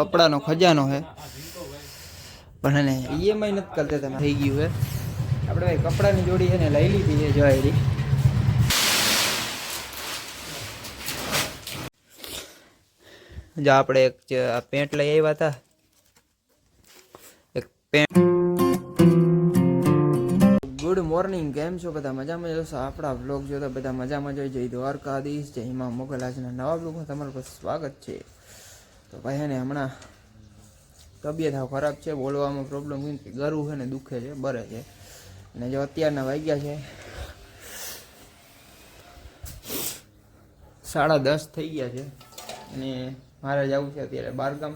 કપડાનો ખજાનો છે પણ એને ઈએમઆઈ નથી કરતા તમે. થઈ ગયું છે આપણે ભાઈ કપડાની જોડી છે ને લઈ લીધી છે જોયેલી જો આપણે એક પેન્ટ લઈ આવ્યા હતા. એક પેન્ટ. ગુડ મોર્નિંગ કેમ છો? બધા મજામાં જોશો આપણા બ્લોગ જોતા બધા મજામાં જોઈ જય દ્વારકાધીશ, જય હિમા મોગલ. આજના નવા બ્લોગમાં તમારું સ્વાગત છે. તો ભાઈ ને હમણાં તબિયત હાવ ખરાબ છે, બોલવામાં પ્રોબ્લેમ કે ગરું છે ને દુખે છે, બરે છે. અને જો અત્યારના વાગ્યા છે, સાડા દસ થઈ ગયા છે. અને મારે જવું છે અત્યારે બારગામ.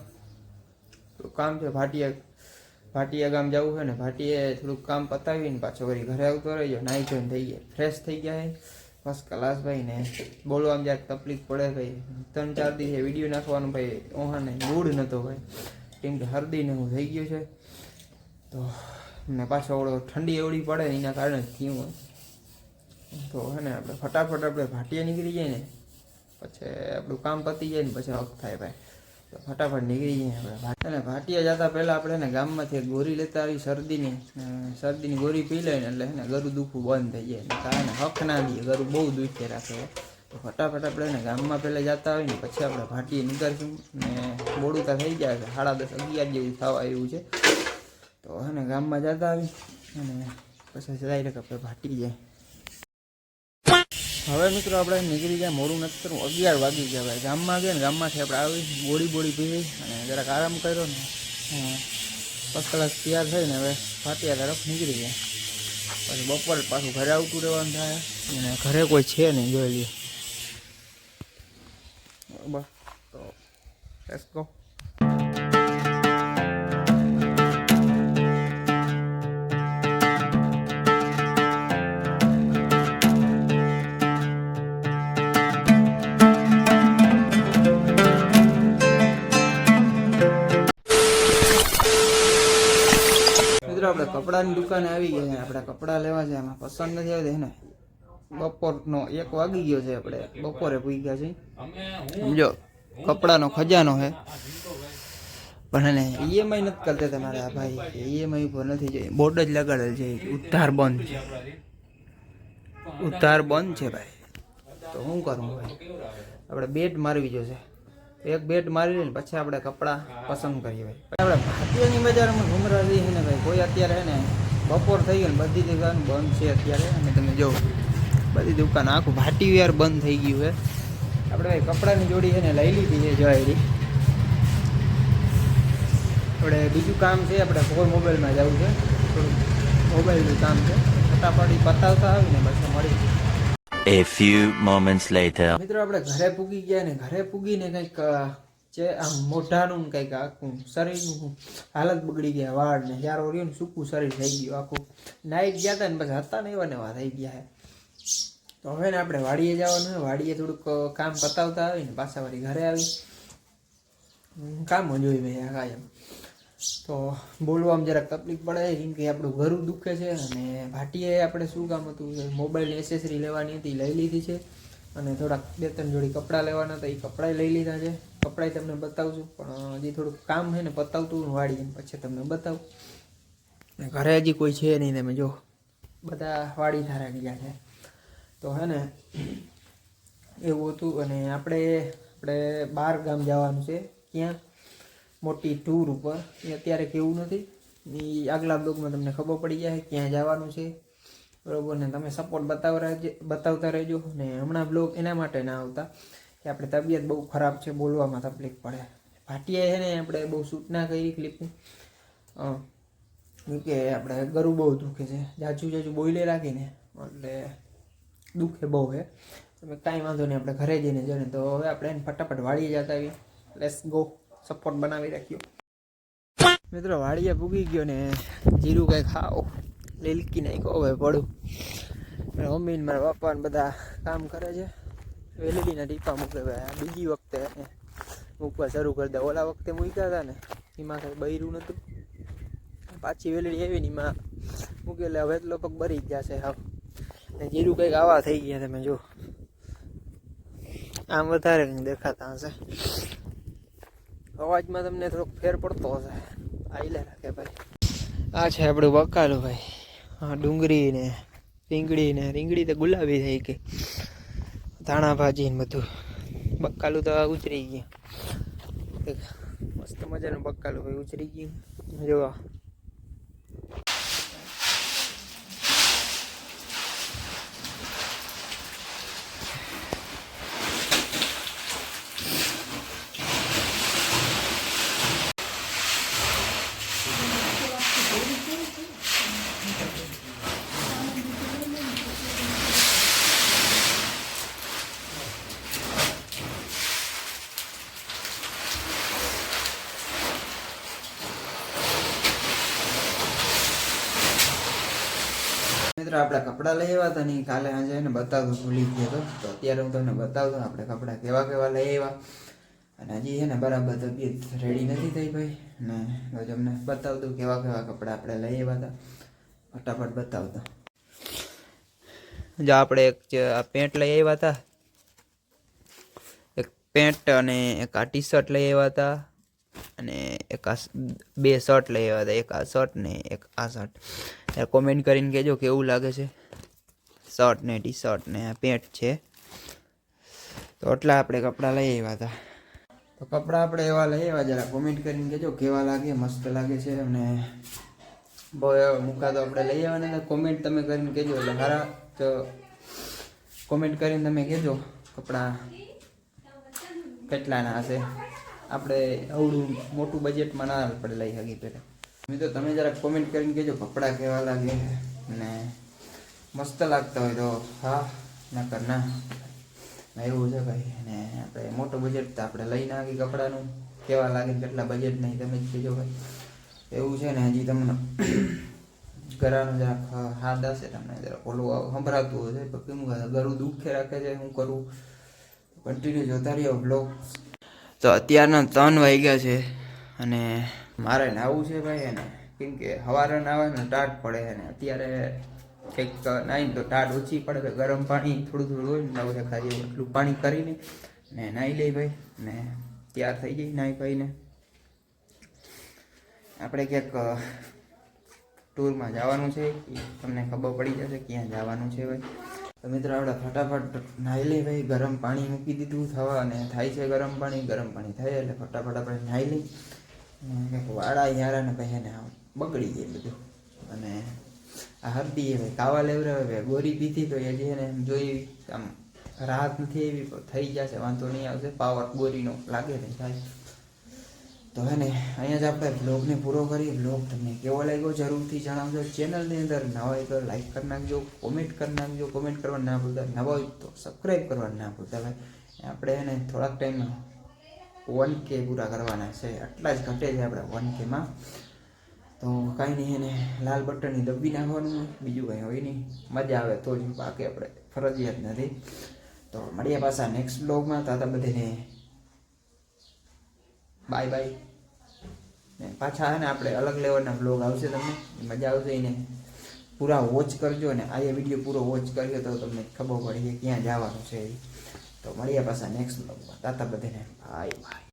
થોડું કામ છે, ભાટિયા ભાટિયા ગામ જવું છે ને ભાટીએ થોડુંક કામ પતાવીને પાછો વળી ઘરે આવતો રહીજો, નાઈ ધોઈને થઈ ગયા ફ્રેશ થઈ ગયા છે. ફર્સ્ટ ક્લાસ ભાઈ ને બોલવામાં જરાક તકલીફ પડે ભાઈ. ત્રણ ચાર દિવસે વીડિયો નાખવાનું ભાઈ ઓહાને મૂડ નહોતો ભાઈ. કેમ કે હરદીને હું થઈ ગયું છે. તો ને પાછો ઓળો ઠંડી એવડી પડે ને એના કારણે થયું હોય. તો હે ને આપણે ફટાફટ આપણે ભાટિયા નીકળી જાય ને. પછી આપણું કામ પતી જાય ને પછી હક થાય ભાઈ. તો ફટાફટ નીકળી જઈએ અને ભાટિયા જતા પહેલાં આપણે ને ગામમાંથી ગોરી લેતા આવી શરદીની. શરદીની ગોરી પી લઈને એટલે હે ને ગરું દુખવું બંધ થઈ જાય. કારણ હક ના દઈએ ગરું બહુ દુખે રાખે તો ફટાફટ આપણે ને ગામમાં પહેલાં જતા આવીને પછી આપણે ભાટીએ નીકળશું. ને બોડુતા થઈ જાય છે, સાડા દસ, અગિયાર જેવું થવા આવ્યું છે. તો હે ને ગામમાં જતા આવી અને પછી ડાયરેક્ટ આપણે ભાટી જાય હવે મિત્રો આપણે નીકળી ગયા મોડું નથી કરવું, અગિયાર વાગી ગયા ભાઈ. ગામમાં ગયા ને ગામમાંથી આપણે આવી બોડી બોળી પીવી અને જરાક આરામ કર્યો ને. પાંચ કલાક તૈયાર થઈને હવે ફાટિયા તરફ નીકળી ગયા. પછી બપોર પાછું ઘરે આવતું રહેવાનું થાય. અને ઘરે કોઈ છે નહીં, જોઈ લઈએ બસ, તો લેટ્સ ગો કપડાની દુકાને આવી ગયા છે. આપણે કપડાં લેવા છે. એમાં પસંદ નથી આવતી. ને? બપોરનો એક વાગી ગયો છે આપણે. બપોરે પૂઈ ગયા છે સમજો? કપડાનો ખજાનો છે. પણ એને ઈએમઆઈ નથી કરતા તમારે. ભાઈ ઈએમઆઈ ઉપર નથી જોઈએ બોર્ડ જ લગાડેલ છે. ઉધાર બંધ છે. ઉધાર બંધ છે ભાઈ. તો શું કરું ભાઈ? આપણે બેટ મારવી જોશે. એક બેટ મારી લઈને પછી આપણે કપડાં પસંદ કરીએ ભાઈ. આપણે ભારતીયની બજારમાં ઘુમરા રહીએ ને ભાઈ. કોઈ અત્યારે ને બપોર થઈ ગયો ને બધી દુકાન બંધ છે અત્યારે. અને તમે જો બધી દુકાન આખું ભાટી વેર બંધ થઈ ગયું છે. આપણે ભાઈ કપડાની જોડી છે ને લઈ લીધી છે જોયેલી આપણે બીજું કામ છે આપણે ફોર મોબાઈલમાં જવું છે. થોડું મોબાઈલનું કામ છે. ફટાફટ પતાવતા આવીને પછી મળી A few moments later. મિત્રો, આપણે ઘરે પૂગી ગયા ને ઘરે પૂગીને કંઈક જે આમ મોઢાનું કંઈક આખું શરીરનું હાલત બગડી ગયા, વાળ ને યાર ને સૂકું શરીર થઈ ગયું આખું. નાઈટ ગયા હતા ને પછી હતા ને એવા ને એવા થઈ ગયા તો હવે ને આપણે વાડીએ જવાનું વાડીએ થોડુંક કામ પતાવતા આવી ને પાછા વળી ઘરે આવી. કામ જોઈ ભાઈ આ કાયમ. તો બોલવામાં જરાક તકલીફ પડે, કેમ કે આપણું ઘરું દુખે છે અને ભાટીએ આપણે શું કામ હતું મોબાઈલની એસેસરી લેવાની હતી, લઈ લીધી છે અને થોડાક બે ત્રણ જોડી કપડાં લેવાના હતા, એ કપડાં લઈ લીધા છે. કપડાં તમને બતાવશું, પણ હજી થોડુંક કામ છે ને પતાવતું વાળી પછી તમને બતાવું. ઘરે હજી કોઈ છે નહીં તમે જો બધા વાડી ધારા ગયા છે. તો હે ને, એવું હતું અને આપણે આપણે બહાર ગામ જવાનું છે, ક્યાં? મોટી ટૂર ઉપર. એ અત્યારે કેવું નથી. એ આગલા બ્લોગમાં તમને ખબર પડી જાય ક્યાં જવાનું છે. બરાબર, ને તમે સપોર્ટ બતાવ બતાવતા રહેજો. ને હમણાં બ્લોગ એના માટે ના આવતા. કે આપણે તબિયત બહુ ખરાબ છે, બોલવામાં તકલીફ પડે. ભાટિયા છે ને આપણે બહુ શૂટ ના કરી ક્લિપની કે આપણે ગરું બહુ દુખે છે. જાજુ જાજુ બોઈલે રાખીને. એટલે દુખે બહુ છે. તમે કાંઈ વાંધો નહીં, આપણે ઘરે જઈને જઈને તો હવે આપણે એને ફટાફટ વાળીએ જતા આવીએ. લેટ્સ ગો સપોર્ટ બનાવી રાખ્યો. મિત્રો વાડીએ પૂગી ગયો ને જીરું કંઈ ખાઓ. લીલકી નાખ્યો, હવે પડું મમ્મી ને મારા પપ્પા બધા કામ કરે છે. વેલડીના ટીપા મૂકે ભાઈ બીજી વખતે મૂકવા શરૂ કરી દે. ઓલા વખતે મૂક્યા હતા ને, એમાં કંઈ બૈરું નહોતું પાછી વેલડી આવી ને એમાં મૂકે એટલે હવે એટલો પગ બરી જ જશે હા ને જીરું કંઈક આવા થઈ ગયા તમે જો આમ વધારે કંઈક દેખાતા હશે. અવાજમાં તમને થોડોક ફેર પડતો હશે. આઈલે રાખે ભાઈ. આ છે આપણું બકાલું ભાઈ. હા ડુંગળી ને રીંગડી ને રીંગડી તો ગુલાબી થઈ ગઈ. ધાણા ભાજી ને બધું. બકાલું તો ઉતરી ગયું. મસ્ત મજાનું બકાલું ભાઈ ઉતરી ગયું. જો મિત્રો, આપણે કપડાં લઈ આવ્યા હતા ને કાલે આજે એને બતાવતો ભૂલી ગયો હતો તો અત્યારે હું તમને બતાવતો આપણે કપડાં કેવા કેવા લઈ આવ્યા. અને હજી છે ને બરાબર તબિયત રેડી નથી થઈ ભાઈ. ને હવે તમને બતાવતું કેવા કેવા કપડાં આપણે લઈ આવ્યા હતા. ફટાફટ બતાવતો. જો આપણે એક પેન્ટ લઈ આવ્યા હતા. એક પેન્ટ અને એક આ ટી શર્ટ લઈ આવ્યા હતા. અને એક આ બે શર્ટ લઈ આવ્યા હતા. એક આ શર્ટ ને એક આ શર્ટ. ત્યારે કોમેન્ટ કરીને કહેજો કેવું લાગે છે. શર્ટ ને ટી શર્ટ ને આ પેન્ટ છે. તો એટલા આપણે કપડાં લઈ આવ્યા હતા. તો કપડાં આપણે એવા લઈ આવ્યા. જરા કોમેન્ટ કરીને કહેજો કેવા લાગે, મસ્ત લાગે છે અને બહુ એવા મૂકા તો આપણે લઈ આવવાના ને. કોમેન્ટ તમે કરીને કહેજો. એટલે સારા તો કોમેન્ટ કરીને તમે કહેજો કપડાં કેટલાના હશે. આપણે આવડું મોટું બજેટમાં ના આપણે લઈ શકીએ પહેલાં મિત્રો, તમે જરાક કોમેન્ટ કરીને કહેજો, કપડાં કેવા લાગે અને મસ્ત લાગતા હોય તો હા ના કર ના. ના, એવું છે ભાઈ. અને આપણે મોટું બજેટ તો આપણે લઈ નાખી કપડાનું. કેવા લાગે કેટલા બજેટ નહીં તમે જ કહેજો ભાઈ. એવું છે ને, હજી તમને ઘરાનું જરાક હાથ હશે, તમને જરાક ઓલું સંભળાતું હશે. કેમ ગળું દુખે રાખે છે, હું કરું. કન્ટિન્યુ જોતા રહ્યો બ્લોગ તો અત્યારના ત્રણ વાગ્યા છે અને મારે નાવું છે ભાઈ એને. કેમ કે સવારે નાવે ને ટાટ પડે અને અત્યારે કંઈક નાહીને તો ટાટ ઓછી પડે કે ગરમ પાણી થોડું થોડું હોય ને નવું ખાલી એટલું પાણી કરીને ને નાહી લઈ ભાઈ ને તૈયાર થઈ જઈ નાહી ભાઈને આપણે ક્યાંક ટૂરમાં જવાનું છે. તમને ખબર પડી જશે ક્યાં જવાનું છે ભાઈ. તો મિત્રો આપણે ફટાફટ નાહી લઈ ભાઈ. ગરમ પાણી મૂકી દીધું થવા અને થાય છે ગરમ પાણી. ગરમ પાણી થાય એટલે ફટાફટ આપણે નાહી લઈ વાળા યારા ને ભાઈ એને બગડી જાય બધું. અને આ હરદી એ ભાઈ કાવા લેવરાવે ભાઈ. ગોરી પીધી તો એ જે જોઈ આમ રાહત નથી એવી. થઈ જશે વાંધો નહીં આવશે. પાવર ગોરીનો લાગે ને થાય તો હે ને, અહીંયા જ આપણે બ્લોગને પૂરો કરીએ. બ્લોગ તમને કેવો લાગ્યો જરૂરથી જણાવજો. ચેનલની અંદર નવા હોય તો લાઈક કરી નાખજો કોમેન્ટ કરી નાખજો. કોમેન્ટ કરવાનું ના ભૂલતા, નવા હોય તો સબસ્ક્રાઈબ કરવાનું ના ભૂલતા ભાઈ. આપણે એને થોડાક ટાઈમમાં વન કે પૂરા કરવાના છે. આટલા જ ઘટે છે આપણે વન કેમાં તો કાંઈ નહીં એને લાલ બટનની દબી નાખવાનું, બીજું કંઈ હોય નહીં. મજા આવે તો જ બાકી આપણે ફરજિયાત નથી. તો મળીએ પાછા નેક્સ્ટ બ્લોગમાં તાતા બધાને બાય બાય ને પાછા હે ને આપણે અલગ લેવલના બ્લોગ આવશે તમને. મજા આવશે એને. પૂરા વોચ કરજો ને આ વીડિયો પૂરો વોચ કર્યો તો તમને ખબર પડી કે ક્યાં જવાનું છે. તો મળીએ પાછા નેક્સ્ટ બ્લોગમાં તાતા બધાને. Bye bye